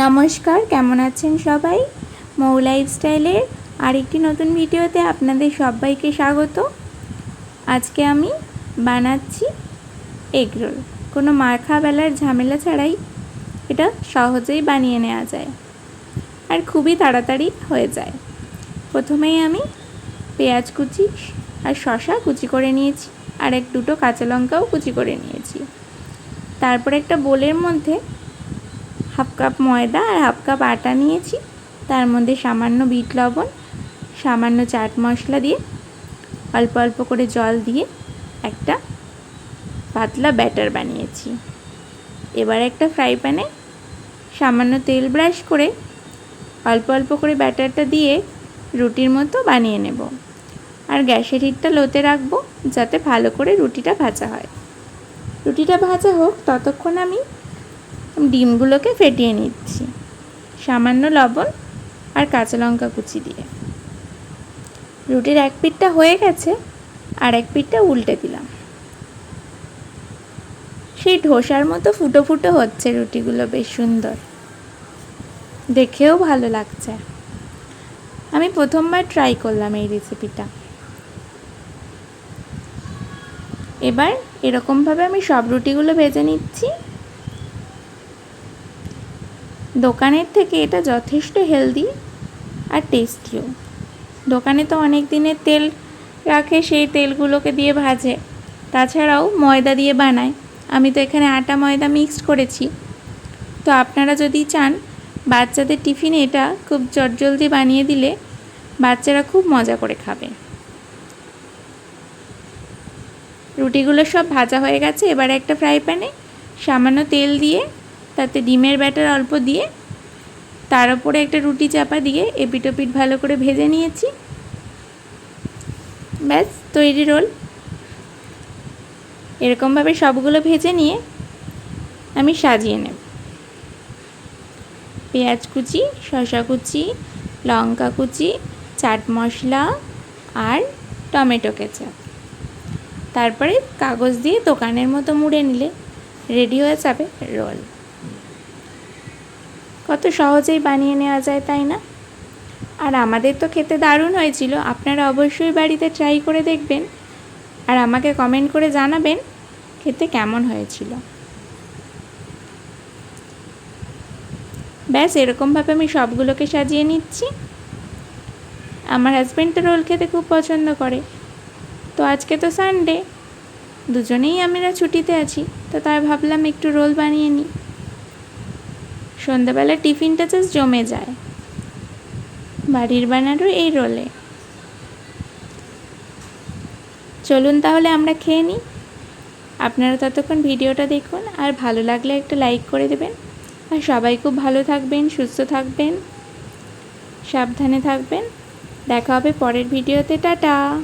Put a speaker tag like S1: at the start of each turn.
S1: নমস্কার, কেমন আছেন সবাই? মৌ লাইফস্টাইলের আরেকটি নতুন ভিডিওতে আপনাদের সবাইকে স্বাগত। আজকে আমি বানাচ্ছি এগরোল কোনো মাখা বেলার ঝামেলা ছাড়াই এটা সহজেই বানিয়ে নেওয়া যায় আর খুবই তাড়াতাড়ি হয়ে যায়। প্রথমেই আমি পেঁয়াজ কুচি আর শশা কুচি করে নিয়েছি আর এক দুটো কাঁচা লঙ্কাও কুচি করে নিয়েছি। তারপর একটা বোলের মধ্যে হাফ কাপ ময়দা আর হাফ কাপ আটা নিয়েছি। তার মধ্যে সামান্য বিট লবণ, সামান্য চাট মশলা দিয়ে, অল্প অল্প করে জল দিয়ে একটা পাতলা ব্যাটার বানিয়েছি। এবার একটা ফ্রাই প্যানে সামান্য তেল ব্রাশ করে অল্প অল্প করে ব্যাটারটা দিয়ে রুটির মতো বানিয়ে নেব। আর গ্যাসের হিটটা লোতে রাখব যাতে ভালো করে রুটিটা ভাজা হয়। রুটিটা ভাজা হোক, ততক্ষণ আমি ডিমগুলোকে ফেটিয়ে নিচ্ছি। সামান্য লবণ আর কাঁচা লঙ্কা কুচি দিয়ে। রুটির এক পিঠটা হয়ে গেছে, আর এক পিঠটা উল্টে দিলাম। সেই ধোসার মতো ফুটো ফুটো হচ্ছে রুটিগুলো, বেশ সুন্দর। দেখেও ভালো লাগছে। আমি প্রথমবার ট্রাই করলাম এই রেসিপিটা এবার এরকমভাবে আমি সব রুটিগুলো ভেজে নিচ্ছি। দোকানের থেকে এটা যথেষ্ট হেলদি আর টেস্টিও দোকানে তো অনেক দিনের তেল রাখে, সেই তেলগুলোকে দিয়ে ভাজে। তাছাড়াও ময়দা দিয়ে বানায়। আমি তো এখানে আটা ময়দা মিক্সড করেছি। তো আপনারা যদি চান বাচ্চাদের টিফিনে এটা খুব চটজলদি বানিয়ে দিলে বাচ্চারা খুব মজা করে খাবে। রুটিগুলো সব ভাজা হয়ে গেছে। এবারে একটা ফ্রাই প্যানে সামান্য তেল দিয়ে তাতে ডিমের ব্যাটার অল্প দিয়ে, তার উপরে একটা রুটি চাপা দিয়ে এপিটোপিট ভালো করে ভেজে নিয়েছি। ব্যাস, তৈরি রোল। এরকমভাবে সবগুলো ভেজে নিয়ে আমি সাজিয়ে নেব। পেঁয়াজ কুচি, শসা কুচি, লঙ্কা কুচি, চাট মশলা আর টমেটো কেচাপ। তারপরে কাগজ দিয়ে দোকানের মতো মুড়ে নিলে রেডি হয়ে যাবে রোল। কত সহজেই বানিয়ে নেওয়া যায়, তাই না? আর আমাদের তো খেতে দারুণ হয়েছিল। আপনারা অবশ্যই বাড়িতে ট্রাই করে দেখবেন। আর আমাকে কমেন্ট করে জানাবেন খেতে কেমন হয়েছিল। ব্যাস, এরকমভাবে আমি সবগুলোকে সাজিয়ে নিচ্ছি। আমার হাজব্যান্ড তো রোল খেতে খুব পছন্দ করে। তো আজকে তো সানডে দুজনেই আমরা ছুটিতে আছি। তো তাই ভাবলাম একটু রোল বানিয়ে নিই। সন্ধ্যাবেলা টিফিনটা জাস্ট জমে যায়। বাড়ির বানানো এই রোলে চলুন তাহলে আমরা খেয়ে নিই আপনারা ততক্ষণ ভিডিওটা দেখুন আর ভালো লাগলে একটা লাইক করে দেবেন। আর সবাই খুব ভালো থাকবেন, সুস্থ থাকবেন, সাবধানে থাকবেন। দেখা হবে পরের ভিডিওতে, টাটা!